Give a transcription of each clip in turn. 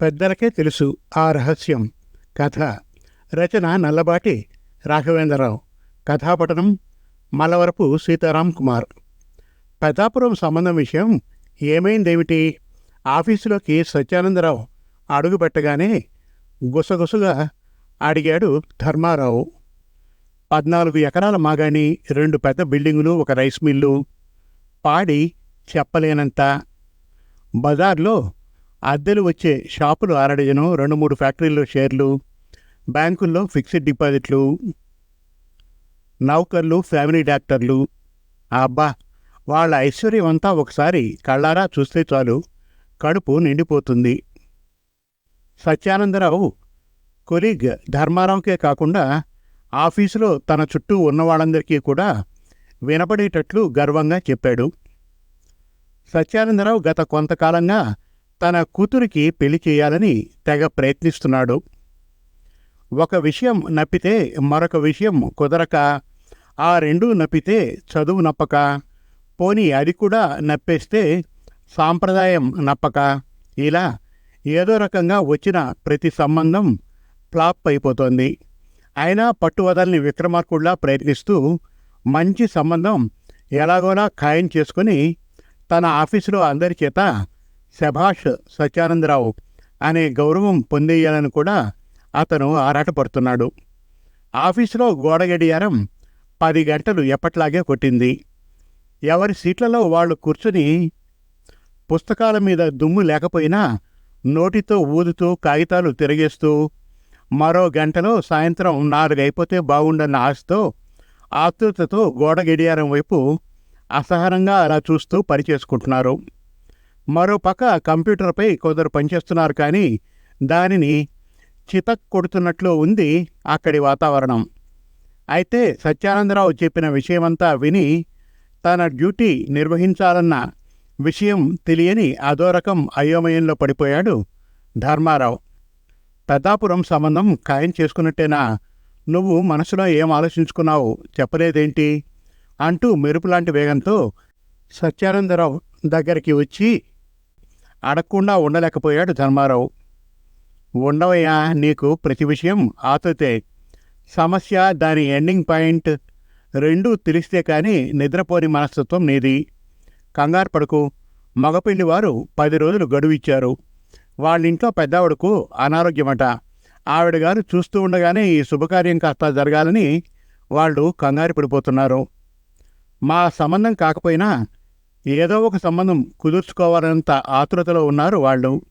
పెద్దలకే తెలుసు ఆ రహస్యం. కథ. రచన నల్లబాటి రాఘవేంద్రరావు. కథాపఠనం మలవరపు సీతారాం కుమార్. పెద్దాపురం సంబంధం విషయం ఏమైందేమిటి? ఆఫీసులోకి సత్యానందరావు అడుగుపెట్టగానే గుసగుసగా అడిగాడు ధర్మారావు. పద్నాలుగు ఎకరాల మాగాణి రెండు పెద్ద బిల్డింగులు ఒక రైస్ మిల్లు. పాడి చెప్పలేనంత. బజార్లో అద్దెలు వచ్చే షాపులు అరడజను రెండు మూడు ఫ్యాక్టరీల్లో షేర్లు బ్యాంకుల్లో ఫిక్స్డ్ డిపాజిట్లు నౌకర్లు ఫ్యామిలీ డాక్టర్లు. అబ్బా! వాళ్ళ ఐశ్వర్యం అంతా ఒకసారి కళ్ళారా చూస్తే చాలు. కడుపు నిండిపోతుంది. సత్యానందరావు కొలీగ్ ధర్మారావుకే కాకుండా ఆఫీసులో తన చుట్టూ ఉన్న వాళ్ళందరికీ కూడా వినపడేటట్లు గర్వంగా చెప్పాడు. సత్యానందరావు గత కొంతకాలంగా తన కూతురికి పెళ్ళి చేయాలని తెగ ప్రయత్నిస్తున్నాడు. ఒక విషయం నప్పితే మరొక విషయం కుదరక ఆ రెండూ నప్పితే చదువు నప్పక పోనీ అది కూడా నప్పేస్తే సాంప్రదాయం నప్పక. ఇలా ఏదో రకంగా వచ్చిన ప్రతి సంబంధం ఫ్లాప్ అయిపోతోంది. అయినా పట్టు వదలని విక్రమార్కుడిలా ప్రయత్నిస్తూ మంచి సంబంధం ఎలాగోలా ఖాయం చేసుకుని తన ఆఫీసులో అందరి చేత శభాష్ సత్యానందరావు అనే గౌరవం పొందేయాలని కూడా అతను ఆరాటపడుతున్నాడు. ఆఫీసులో గోడ గడియారం పది గంటలు ఎప్పట్లాగే కొట్టింది. ఎవరి సీట్లలో వాళ్ళు కూర్చుని పుస్తకాల మీద దుమ్ము లేకపోయినా నోటితో ఊదుతూ కాగితాలు తిరిగేస్తూ మరో గంటలో సాయంత్రం నాలుగైపోతే బాగుండన్న ఆశతో ఆతృతతో గోడ గడియారం వైపు అసహనంగా అలా చూస్తూ పనిచేసుకుంటున్నారు మరో పక్క కంప్యూటర్పై కొందరు పనిచేస్తున్నారు కానీ దానిని చితక్ కొడుతున్నట్లు ఉంది అక్కడి వాతావరణం. అయితే సత్యానందరావు చెప్పిన విషయమంతా విని తన డ్యూటీ నిర్వహించాలన్న విషయం తెలియని అదో రకం అయోమయంలో పడిపోయాడు ధర్మారావు. పెద్దాపురం సంబంధం ఖాయం చేసుకున్నట్టేనా? నువ్వు మనసులో ఏం ఆలోచించుకున్నావు? చెప్పలేదేంటి? అంటూ మెరుపులాంటి వేగంతో సత్యానందరావు దగ్గరికి వచ్చి అడగకుండా ఉండలేకపోయాడు ధర్మారావు. ఉండవయ్యా నీకు ప్రతి విషయం ఆతతే. సమస్య దాని ఎండింగ్ పాయింట్ రెండూ తెలిస్తే కానీ నిద్రపోని మనస్తత్వం నీది. కంగారు పడుకు. మగపిల్లి వారు పది రోజులు గడువు ఇచ్చారు. వాళ్ళింట్లో పెద్దవాడుకు అనారోగ్యమట. ఆవిడ గారు చూస్తూ ఉండగానే ఈ శుభకార్యం కాస్త జరగాలని వాళ్ళు కంగారు పడిపోతున్నారు. మా సంబంధం కాకపోయినా ఏదో ఒక సంబంధం కుదుర్చుకోవాలంత ఆతురతలో ఉన్నారు వాళ్ళు.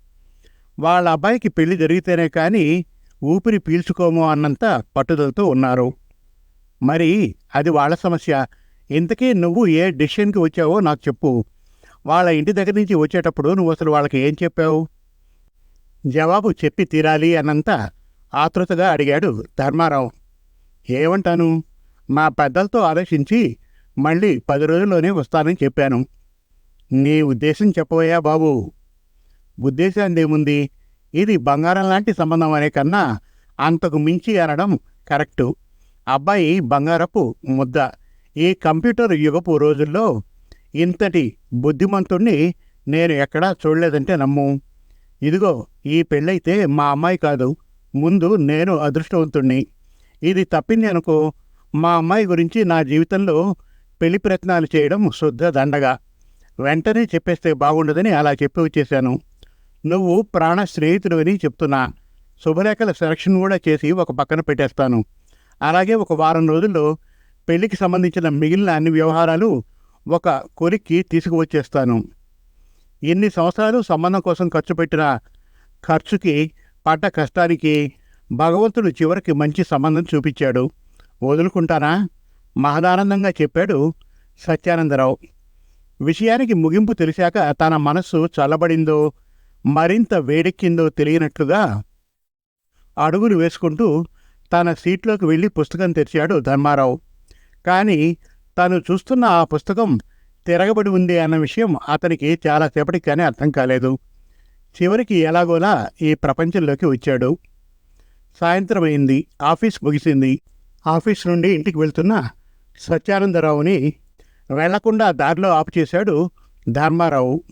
వాళ్ళ అబ్బాయికి పెళ్ళి జరిగితేనే కానీ ఊపిరి పీల్చుకోము అన్నంత పట్టుదలతో ఉన్నారు. మరి అది వాళ్ళ సమస్య. ఇంతకీ నువ్వు ఏ డెసిషన్కి వచ్చావో నాకు చెప్పు. వాళ్ళ ఇంటి దగ్గర నుంచి వచ్చేటప్పుడు నువ్వు అసలు వాళ్ళకి ఏం చెప్పావు? జవాబు చెప్పి తీరాలి అన్నంత ఆతృతగా అడిగాడు ధర్మారావు. ఏమంటాను? మా పెద్దలతో ఆలోచించి మళ్ళీ పది రోజుల్లోనే వస్తానని చెప్పాను. నీ ఉద్దేశం చెప్పవయ్యా బాబు. ఉద్దేశాన్ని ఏముంది? ఇది బంగారం లాంటి సంబంధం అనే కన్నా అంతకు మించి అనడం కరెక్టు. అబ్బాయి బంగారపు ముద్ద. ఈ కంప్యూటర్ యుగపు రోజుల్లో ఇంతటి బుద్ధిమంతుణ్ణి నేను ఎక్కడా చూడలేదంటే నమ్ము. ఇదిగో ఈ పెళ్ళైతే మా అమ్మాయి కాదు. ముందు నేను అదృష్టవంతుణ్ణి. ఇది తప్పింది అనుకో మా అమ్మాయి గురించి నా జీవితంలో పెళ్ళి ప్రయత్నాలు చేయడం శుద్ధ దండగా. వెంటనే చెప్పేస్తే బాగుండదని అలా చెప్పి వచ్చేశాను. నువ్వు ప్రాణ స్నేహితుడివని చెప్తున్నా. శుభలేఖల సెలక్షన్ కూడా చేసి ఒక పక్కన పెట్టేస్తాను. అలాగే ఒక వారం రోజుల్లో పెళ్ళికి సంబంధించిన మిగిలిన అన్ని వ్యవహారాలు ఒక కొరికి తీసుకువచ్చేస్తాను. ఎన్ని సంవత్సరాలు సంబంధం కోసం ఖర్చు పెట్టిన ఖర్చుకి పడ్డ కష్టానికి భగవంతుడు చివరికి మంచి సంబంధం చూపించాడు. వదులుకుంటానా? మహదానందంగా చెప్పాడు సత్యానందరావు. విషయానికి ముగింపు తెలిసాక తన మనస్సు చల్లబడిందో మరింత వేడెక్కిందో తెలియనట్లుగా అడుగులు వేసుకుంటూ తన సీట్లోకి వెళ్ళి పుస్తకం తెరిచాడు ధర్మారావు. కానీ తను చూస్తున్న ఆ పుస్తకం తిరగబడి ఉంది అన్న విషయం అతనికి చాలాసేపటికి కానీ అర్థం కాలేదు. చివరికి ఎలాగోలా ఈ ప్రపంచంలోకి వచ్చాడు. సాయంత్రం అయింది ఆఫీస్ ముగిసింది. ఆఫీస్ నుండి ఇంటికి వెళ్తున్న సత్యానందరావుని వెళ్ళకుండా దారిలో ఆపు చేశాడు ధర్మారావు.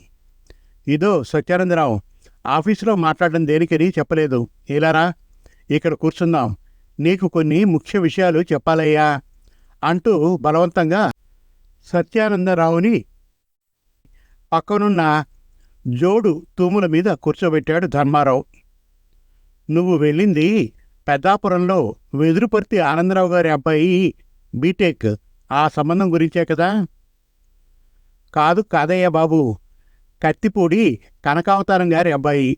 ఇదో సత్యానందరావు ఆఫీసులో మాట్లాడడం దేనికని చెప్పలేదు. ఇలారా ఇక్కడ కూర్చుందాం. నీకు కొన్ని ముఖ్య విషయాలు చెప్పాలయ్యా అంటూ బలవంతంగా సత్యానందరావుని పక్కనున్న జోడు తూముల మీద కూర్చోబెట్టాడు ధర్మారావు. నువ్వు వెళ్ళింది పెద్దాపురంలో వెదురుపర్తి ఆనందరావు గారి అబ్బాయి బీటెక్ ఆ సంబంధం గురించే కదా? కాదు కాదయ్య బాబు. కత్తిపూడి కనకావతారం గారి అబ్బాయి.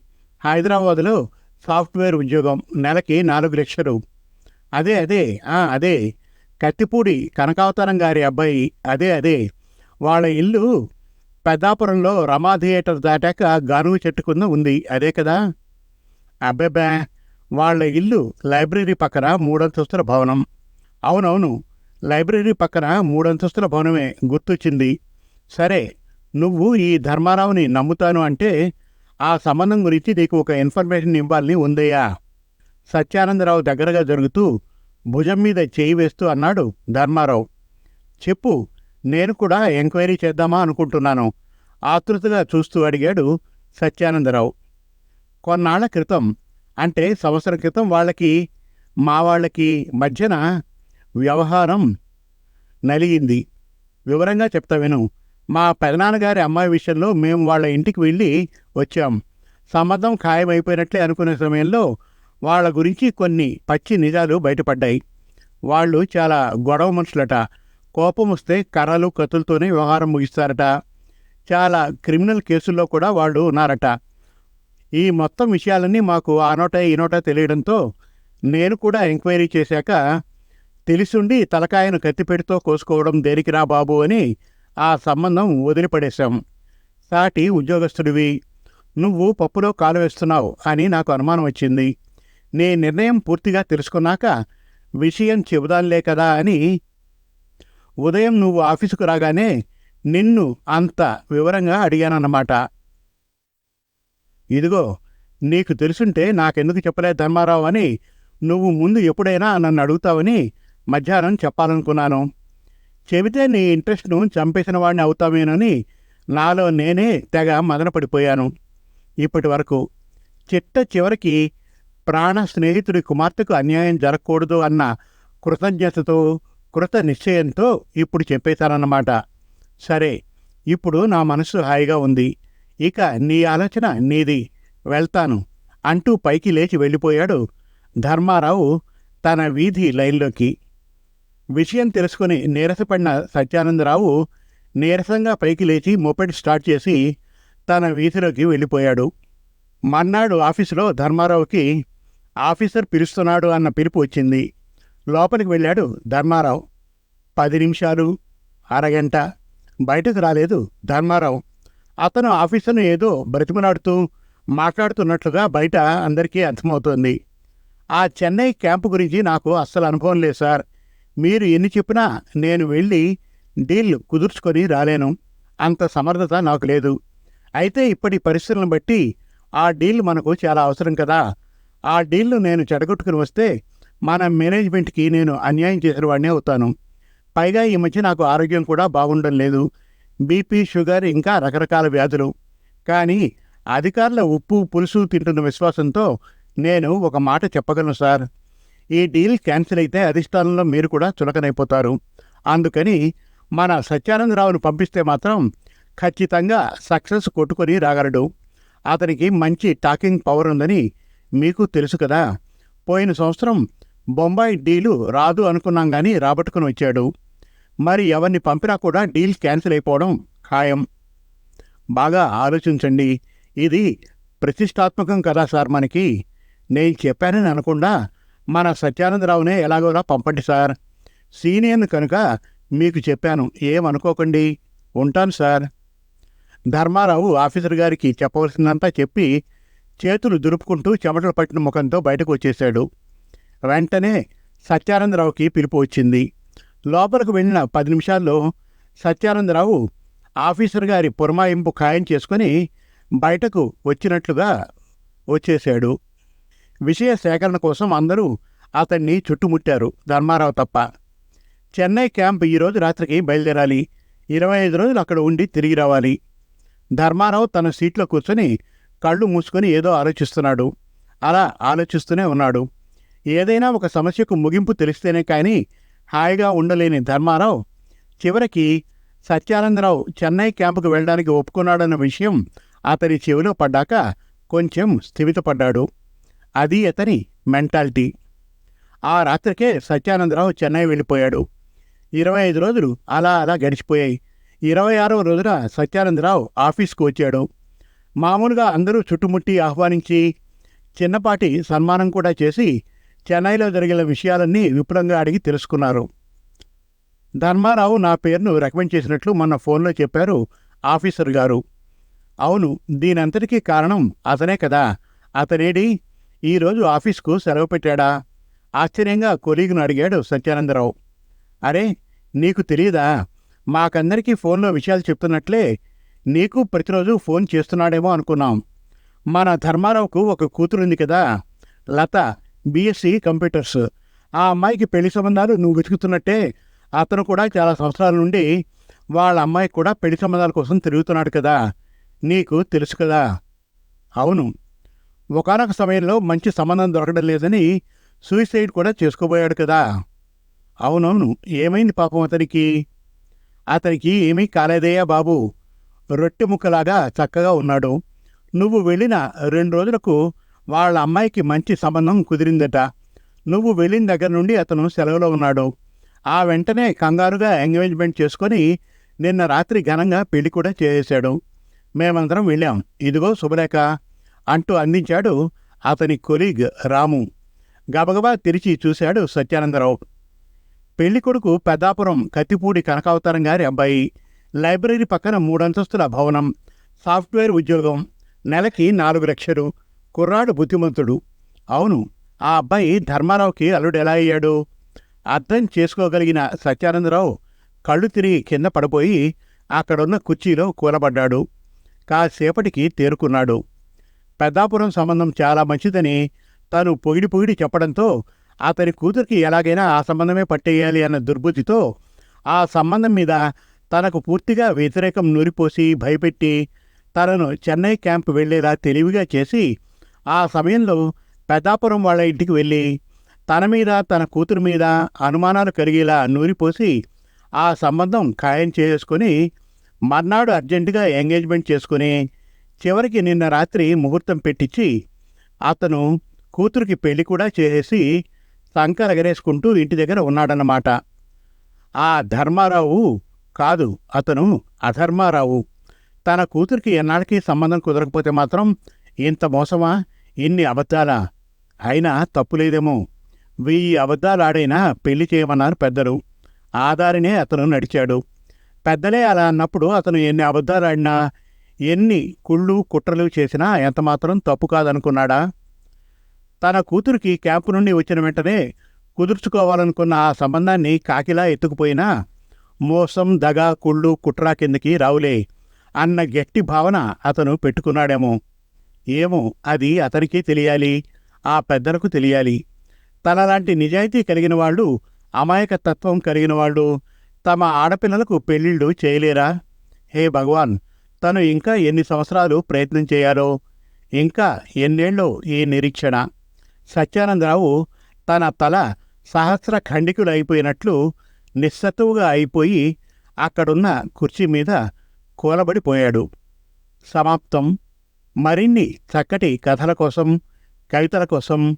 హైదరాబాదులో సాఫ్ట్వేర్ ఉద్యోగం. నెలకి నాలుగు లక్షలు అదే అదే అదే. కత్తిపూడి కనకావతారం గారి అబ్బాయి. అదే అదే. వాళ్ళ ఇల్లు పెద్దాపురంలో రమా థియేటర్ దాటాక గానుగు చెట్టు కింద ఉంది. అదే కదా? అబ్బెబ్బా! వాళ్ళ ఇల్లు లైబ్రరీ పక్కన మూడంతస్తుల భవనం. అవునవును. లైబ్రరీ పక్కన మూడంతస్తుల భవనమే గుర్తొచ్చింది. సరే నువ్వు ఈ ధర్మారావుని నమ్ముతాను అంటే ఆ సంబంధం గురించి నీకు ఒక ఇన్ఫర్మేషన్ ఇవ్వాలని ఉందయ్యా. సత్యానందరావు దగ్గరగా జరుగుతూ భుజం మీద చేయి వేస్తూ అన్నాడు ధర్మారావు. చెప్పు నేను కూడా ఎంక్వైరీ చేద్దామా అనుకుంటున్నాను. ఆతృతగా చూస్తూ అడిగాడు సత్యానందరావు. కొన్నాళ్ళ క్రితం అంటే సంవత్సరం క్రితం వాళ్ళకి మా వాళ్ళకి మధ్యన వ్యవహారం నలిగింది. వివరంగా చెప్తా విను. మా పెదనాన్నగారి అమ్మాయి విషయంలో మేము వాళ్ళ ఇంటికి వెళ్ళి వచ్చాం. సంబంధం ఖాయమైపోయినట్లే అనుకునే సమయంలో వాళ్ళ గురించి కొన్ని పచ్చి నిజాలు బయటపడ్డాయి. వాళ్ళు చాలా గొడవ మనుషులట. కోపం వస్తే కర్రలు కత్తులతోనే వ్యవహారం ముగిస్తారట. చాలా క్రిమినల్ కేసుల్లో కూడా వాళ్ళు ఉన్నారట. ఈ మొత్తం విషయాలన్నీ మాకు ఆ నోట ఈ నోట తెలియడంతో నేను కూడా ఎంక్వైరీ చేశాక తెలిసుండి తలకాయను కత్తిపెడితో కోసుకోవడం దేనికిరా బాబు అని ఆ సంబంధం వదిలిపడేశాం. సాటి ఉద్యోగస్తుడివి నువ్వు పప్పులో కాలు వేస్తున్నావు అని నాకు అనుమానం వచ్చింది. నీ నిర్ణయం పూర్తిగా తెలుసుకున్నాక విషయం చెబుదాంలే కదా అని ఉదయం నువ్వు ఆఫీసుకు రాగానే నిన్ను అంత వివరంగా అడిగానన్నమాట. ఇదిగో నీకు తెలుసుంటే నాకెందుకు చెప్పలేదు ధర్మారావు అని నువ్వు ముందు ఎప్పుడైనా నన్ను అడుగుతావని మధ్యాహ్నం చెప్పాలనుకున్నాను. చెబితే నీ ఇంట్రెస్ట్ను చంపేసిన వాడిని అవుతామేనని నాలో నేనే తెగ మదనపడిపోయాను. ఇప్పటి వరకు చిట్ట చివరికి ప్రాణ స్నేహితుడి కుమార్తెకు అన్యాయం జరగకూడదు అన్న కృతజ్ఞతతో కృత నిశ్చయంతో ఇప్పుడు చెప్పేశానన్నమాట. సరే ఇప్పుడు నా మనసు హాయిగా ఉంది. ఇక నీ ఆలోచన నీది. వెళ్తాను అంటూ పైకి లేచి వెళ్ళిపోయాడు ధర్మారావు తన వీధి లైన్లోకి. విషయం తెలుసుకుని నీరసపడిన సత్యానందరావు నీరసంగా పైకి లేచి మోపెడ్ స్టార్ట్ చేసి తన వీధిలోకి వెళ్ళిపోయాడు. మర్నాడు ఆఫీసులో ధర్మారావుకి ఆఫీసర్ పిలుస్తున్నాడు అన్న పిలుపు వచ్చింది. లోపలికి వెళ్ళాడు ధర్మారావు. పది నిమిషాలు అరగంట బయటకు రాలేదు ధర్మారావు. అతను ఆఫీసర్ను ఏదో బ్రతిమలాడుతూ మాట్లాడుతున్నట్లుగా బయట అందరికీ అర్థమవుతోంది. ఆ చెన్నై క్యాంపు గురించి నాకు అస్సలు అనుభవం లేదు సార్. మీరు ఎన్ని చెప్పినా నేను వెళ్ళి డీల్ కుదుర్చుకొని రాలేను. అంత సమర్థత నాకు లేదు. అయితే ఇప్పటి పరిస్థితులను బట్టి ఆ డీల్ మనకు చాలా అవసరం కదా. ఆ డీల్ను నేను చెడగొట్టుకుని వస్తే మన మేనేజ్మెంట్కి నేను అన్యాయం చేసిన వాడినే అవుతాను. పైగా ఈ మధ్య నాకు ఆరోగ్యం కూడా బాగుండడం లేదు. బీపీ షుగర్ ఇంకా రకరకాల వ్యాధులు. కానీ అధికారుల ఉప్పు పులుసు తింటున్న విశ్వాసంతో నేను ఒక మాట చెప్పగలను సార్. ఈ డీల్ క్యాన్సిల్ అయితే అధిష్టానంలో మీరు కూడా చులకనైపోతారు. అందుకని మన సత్యానందరావును పంపిస్తే మాత్రం ఖచ్చితంగా సక్సెస్ కొట్టుకొని రాగలడు. అతనికి మంచి టాకింగ్ పవర్ ఉందని మీకు తెలుసు కదా. పోయిన సంవత్సరం బొంబాయి డీలు రాదు అనుకున్నాం కానీ రాబట్టుకుని వచ్చాడు. మరి ఎవరిని పంపినా కూడా డీల్ క్యాన్సిల్ అయిపోవడం ఖాయం. బాగా ఆలోచించండి. ఇది ప్రతిష్టాత్మకం కదా సార్ మనకి. నేను చెప్పానని అనకుండా మన సత్యానందరావునే ఎలాగోలా పంపండి సార్. సీనియర్ని కనుక మీకు చెప్పాను ఏమనుకోకండి. ఉంటాను సార్. ధర్మారావు ఆఫీసర్ గారికి చెప్పవలసిందంతా చెప్పి చేతులు దురుపుకుంటూ చెమటలు పట్టిన ముఖంతో బయటకు వచ్చేశాడు. వెంటనే సత్యానందరావుకి పిలుపు వచ్చింది. లోపలికి వెళ్ళిన పది నిమిషాల్లో సత్యానందరావు ఆఫీసర్ గారి పురమాయింపు ఖాయం చేసుకుని బయటకు వచ్చినట్లుగా వచ్చేశాడు. విషయ సేకరణ కోసం అందరూ అతన్ని చుట్టుముట్టారు ధర్మారావు తప్ప. చెన్నై క్యాంప్ ఈరోజు రాత్రికి బయలుదేరాలి. ఇరవై ఐదు రోజులు అక్కడ ఉండి తిరిగి రావాలి. ధర్మారావు తన సీట్లో కూర్చొని కళ్ళు మూసుకొని ఏదో ఆలోచిస్తున్నాడు. అలా ఆలోచిస్తూనే ఉన్నాడు. ఏదైనా ఒక సమస్యకు ముగింపు తెలిస్తేనే కానీ హాయిగా ఉండలేని ధర్మారావు చివరికి సత్యానందరావు చెన్నై క్యాంపుకు వెళ్ళడానికి ఒప్పుకున్నాడన్న విషయం అతని చెవిలో పడ్డాక కొంచెం స్థిమితపడ్డాడు. అది అతని మెంటాలిటీ. ఆ రాత్రికే సత్యానందరావు చెన్నై వెళ్ళిపోయాడు. ఇరవై ఐదు రోజులు అలా అలా గడిచిపోయాయి. ఇరవై ఆరవ రోజున సత్యానందరావు ఆఫీస్కు వచ్చాడు. మామూలుగా అందరూ చుట్టుముట్టి ఆహ్వానించి చిన్నపాటి సన్మానం కూడా చేసి చెన్నైలో జరిగిన విషయాలన్నీ విపులంగా అడిగి తెలుసుకున్నారు. ధర్మారావు నా పేరును రికమెండ్ చేసినట్లు మొన్న ఫోన్లో చెప్పారు ఆఫీసర్ గారు. అవును దీనంతటికీ కారణం అతనే కదా. అతనేడి ఈరోజు ఆఫీస్కు సెలవు పెట్టాడా? ఆశ్చర్యంగా కొలీగును అడిగాడు సత్యానందరావు. అరే నీకు తెలియదా మాకందరికీ ఫోన్లో విషయాలు చెప్తున్నట్లే నీకు ప్రతిరోజు ఫోన్ చేస్తున్నాడేమో అనుకున్నాం. మన ధర్మారావుకు ఒక కూతురుంది కదా లత బీఎస్సీ కంప్యూటర్స్. ఆ అమ్మాయికి పెళ్ళి సంబంధాలు నువ్వు వెతుకుతున్నట్టే అతను కూడా చాలా సంవత్సరాల నుండి వాళ్ళ అమ్మాయి కూడా పెళ్ళి సంబంధాల కోసం తిరుగుతున్నాడు కదా నీకు తెలుసు కదా? అవును. ఒకనొక సమయంలో మంచి సంబంధం దొరకడం లేదని సూసైడ్ కూడా చేసుకోబోయాడు కదా. అవునవును ఏమైంది పాపం అతనికి? అతనికి ఏమీ కాలేదయ్యా బాబు. రొట్టె ముక్కలాగా చక్కగా ఉన్నాడు. నువ్వు వెళ్ళిన రెండు రోజులకు వాళ్ళ అమ్మాయికి మంచి సంబంధం కుదిరిందట. నువ్వు వెళ్ళిన దగ్గర నుండి అతను సెలవులో ఉన్నాడు. ఆ వెంటనే కంగారుగా ఎంగేజ్మెంట్ చేసుకొని నిన్న రాత్రి ఘనంగా పెళ్ళి కూడా చేసేశాడు. మేమందరం వెళ్ళాం. ఇదిగో శుభలేఖ. అంటూ అందించాడు అతని కొలీగ్ రాము. గబగబా తెరిచి చూశాడు సత్యానందరావు. పెళ్ళి కొడుకు పెద్దాపురం కత్తిపూడి కనకావతారం గారి అబ్బాయి. లైబ్రరీ పక్కన మూడంతస్తుల భవనం. సాఫ్ట్వేర్ ఉద్యోగం. నెలకి నాలుగు లక్షలు. కుర్రాడు బుద్ధిమంతుడు. అవును ఆ అబ్బాయి ధర్మారావుకి అల్లుడు ఎలా అయ్యాడు? అర్థం చేసుకోగలిగిన సత్యానందరావు కళ్ళు తిరిగి కింద పడిపోయి అక్కడున్న కుర్చీలో కూలబడ్డాడు. కాసేపటికి తేరుకున్నాడు. పెద్దాపురం సంబంధం చాలా మంచిదని తను పొగిడి పొగిడి చెప్పడంతో అతని కూతురికి ఎలాగైనా ఆ సంబంధమే పట్టేయాలి అన్న దుర్బుద్ధితో ఆ సంబంధం మీద తనకు పూర్తిగా వ్యతిరేకం నూరిపోసి భయపెట్టి తనను చెన్నై క్యాంప్ వెళ్ళేలా తెలివిగా చేసి ఆ సమయంలో పెద్దాపురం వాళ్ళ ఇంటికి వెళ్ళి తన మీద తన కూతురు మీద అనుమానాలు కలిగేలా నూరిపోసి ఆ సంబంధం ఖాయం చేసుకొని మర్నాడు అర్జెంటుగా ఎంగేజ్మెంట్ చేసుకుని చివరికి నిన్న రాత్రి ముహూర్తం పెట్టించి అతను కూతురికి పెళ్ళి కూడా చేసేసి సంకర ఎగరేసుకుంటూ ఇంటి దగ్గర ఉన్నాడన్నమాట. ఆ ధర్మారావు కాదు అతను అధర్మారావు. తన కూతురికి ఎన్నాళ్ళకి సంబంధం కుదరకపోతే మాత్రం ఇంత మోసమా? ఇన్ని అబద్ధాలా? అయినా తప్పులేదేమో? వెయ్యి అబద్ధాలు ఆడైనా పెళ్ళి చేయమన్నారు పెద్దలు. ఆధారినే అతను నడిచాడు. పెద్దలే అలా అన్నప్పుడు అతను ఎన్ని అబద్ధాలు ఆడినా ఎన్ని కుళ్ళు కుట్రలు చేసినా ఎంతమాత్రం తప్పు కాదనుకున్నాడా? తన కూతురికి క్యాంపు నుండి వచ్చిన వెంటనే కుదుర్చుకోవాలనుకున్న ఆ సంబంధాన్ని కాకిలా ఎత్తుకుపోయినా మోసం దగ కుళ్ళు కుట్రా కిందకి రావులే అన్న గట్టి భావన అతను పెట్టుకున్నాడేమో. ఏమో అది అతనికి తెలియాలి ఆ పెద్దలకు తెలియాలి. తనలాంటి నిజాయితీ కలిగిన వాళ్ళు అమాయకతత్వం కలిగిన వాళ్ళు తమ ఆడపిల్లలకు పెళ్ళిళ్ళు చేయలేరా? హే భగవాన్ తను ఇంకా ఎన్ని సంవత్సరాలు ప్రయత్నం చేయాలో ఇంకా ఎన్నేళ్ళు ఈ నిరీక్షణ? సత్యానందరావు తన తల సహస్ర ఖండికులు అయిపోయినట్లు నిస్సత్తువుగా అయిపోయి అక్కడున్న కుర్చీ మీద కూలబడిపోయాడు. సమాప్తం. మరిన్ని చక్కటి కథల కోసం కవితల కోసం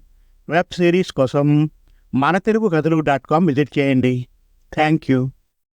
వెబ్ సిరీస్ కోసం మన తెలుగు కథలు డాట్ కామ్ విజిట్ చేయండి. Thank you.